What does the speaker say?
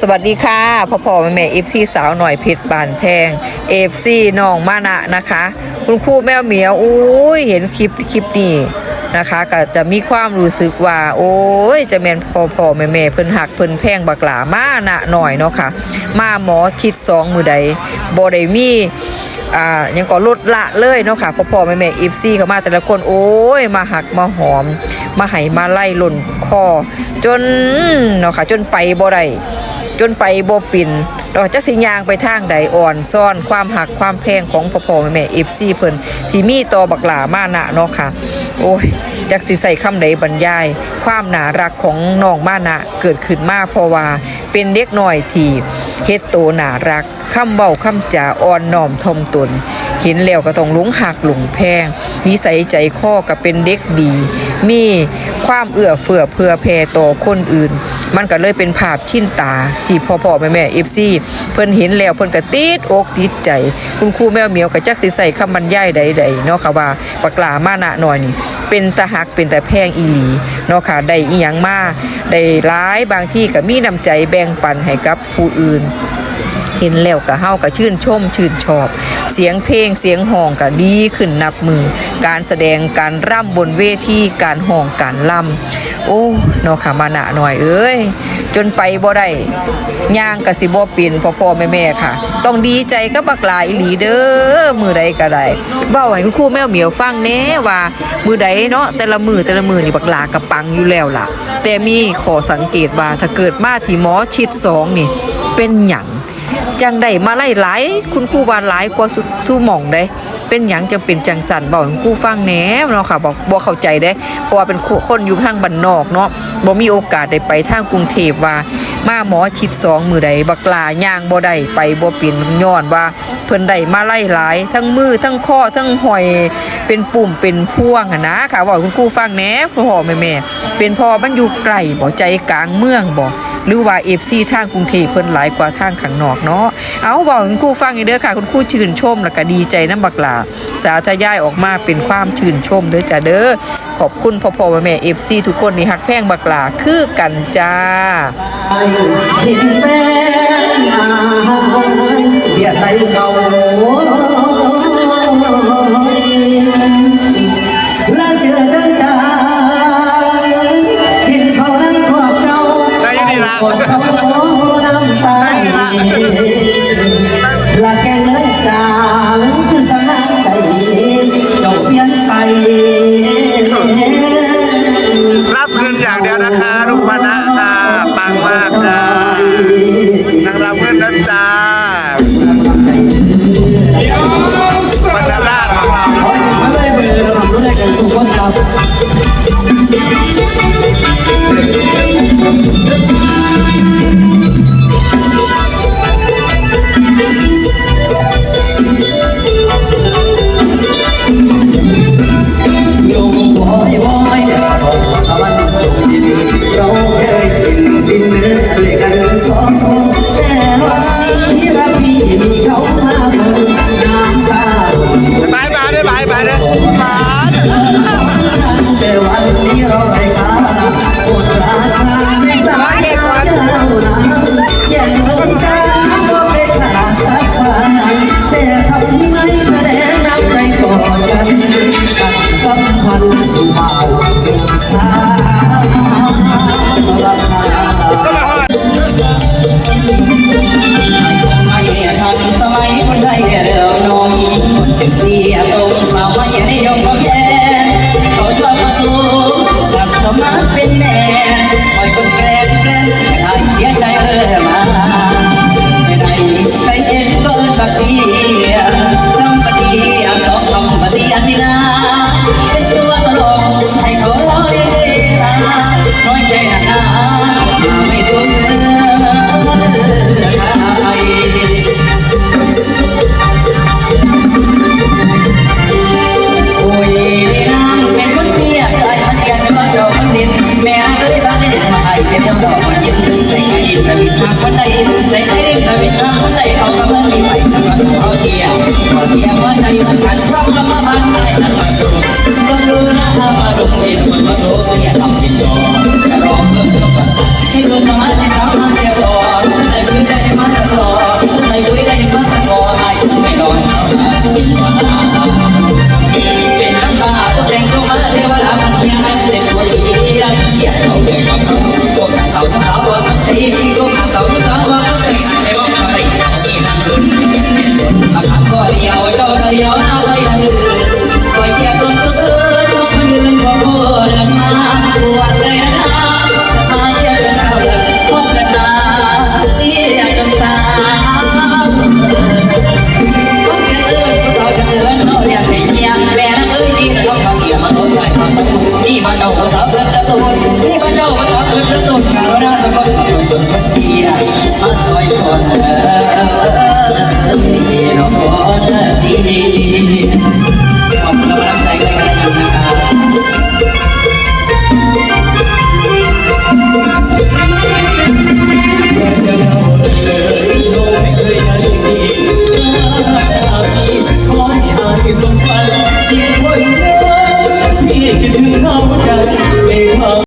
สวัสดีค่ะพ่อพ่อแม่แม่เอฟซีสาวหน่อยเพชรบานแพงเอฟซีน้องมานะนะคะ คุณครูแมวเหมียวอุ้ยเห็นคลิปคลิปนี้นะคะก็จะมีความรู้สึกว่า โอ้ยจะแม่นพ่อพ่อแม่แม่เพิ่นหักเพิ่นแพงบักหลามานะหน่อยเนาะค่ะ มาหมอคิดสองมือใดบ่ได้มีอ่ายังก็ลดละเลยเนาะค่ะพ่อพ่อแม่แม่เอฟซีเข้ามาแต่ละคนโอ้ยมาหักมาหอม มาไห้มาไล่หล่นคอ จนเนาะค่ะจนไปบ่ได้ จนไปบ่ปินเราจะสิยางไปทางใดอ่อนซ่อนความหักความแพงของพ่อพ่อแม่แม่เอฟซีเพิ่นที่มีต่อบักหลามานะเนาะค่ะ โอ้ยจักสิใส่คำใดบรรยาย ความน่ารักของน้องมานะเกิดขึ้นมาเพราะว่าเป็นเด็กน้อยที่เฮ็ดโตน่ารักคำเว้าคำจาอ่อนน้อมถ่อมตนเห็นแล้วก็ต้องหลงหักหลงแพงนิสัยใจคอก็เป็นเด็กดี มีความเอื้อเฟื้อเพื่อแผ่ต่อคนอื่น มันก็เลยเป็นภาพชินตา ที่พ่อพ่อแม่แม่เอฟซีเพิ่นเห็นแล้วเพิ่นก็ติดอกติดใจ คุณครูแมวเหมียวก็จักสิใส่คำบรรยายใดๆเนาะค่ะว่าปากลามานะหน่อยนี่เป็นตาหักเป็นแต่แพงอีหลีเนาะค่ะได้อีหยังมาได้ร้ายบางที่ก็มีน้ำใจแบ่งปันให้กับผู้อื่น เห็นแล้วก็เฮาก็ชื่นชมชื่นชอบ เสียงเพลงเสียงห้องก็ดีขึ้นนับมือ การแสดงการร่ำบนเวทีการห้องการล่ำโอ้เนาะค่ะมานะหน่อยเอ้ยจนไปบ่ได้ย่างกะสิบ่ป็นพ่อพ่อแม่แม่ค่ะ ต้องดีใจกับบักหลาอีหลีเด้อมือใดก็ได้เว้าให้คุณครูแมวเหมียวฟังแน่ว่ามือใดเนาะแต่ละมือแต่ละมือนี่บักหลากะปังอยู่แล้วล่ะ แต่มีขอสังเกตว่าถ้าเกิดมาที่หมอชิดสองนี่ เป็นหยัง จังได้มาไล่หลายคุณครูบาหลายกว่าสุทุหม่องได้เป็นหยังจังเป็นจังสันบอกให้ครูฟังแหน่เนาะค่ะบอกบ่เข้าใจได้เพราะว่าเป็นคนอยู่ทางบ้านนอกเนาะบ่มีโอกาสได้ไปทางกรุงเทพว่า มาหมอชิดสองมือใดบักลาย่างบ่ได้ไปบ่เป็นย้อนว่า เพิ่นได้มาไล่หลาย ทั้งมือทั้งข้อทั้งหอยเป็นปุ่มเป็นพวงอะนะค่ะบอกคุณครูฟังแหน่พ่อแม่แม่เป็นพอมันอยู่ไกลบ่ใจกลางเมืองบ่ หรือว่าเอฟซีทางกรุงเทพเพิ่นหลายกว่าทางข้างนอกเนาะเอาบอกคุณครูฟังอีกเด้อค่ะ คุณครูชื่นชมแล้วก็ดีใจน้ำบักหลาสาธยายออกมาเป็นความชื่นชมเด้อจ้าเด้อขอบคุณพ่อพ่อแม่เอฟซีทุกคนที่ฮักแพงบักหลาคือกันจ้า ได้อยู่นี่ล่ะกอดเขาน้ำตา Pagkakasama ka man ay nagbago Bago na habagong di naman bago Kaya ang pinto You.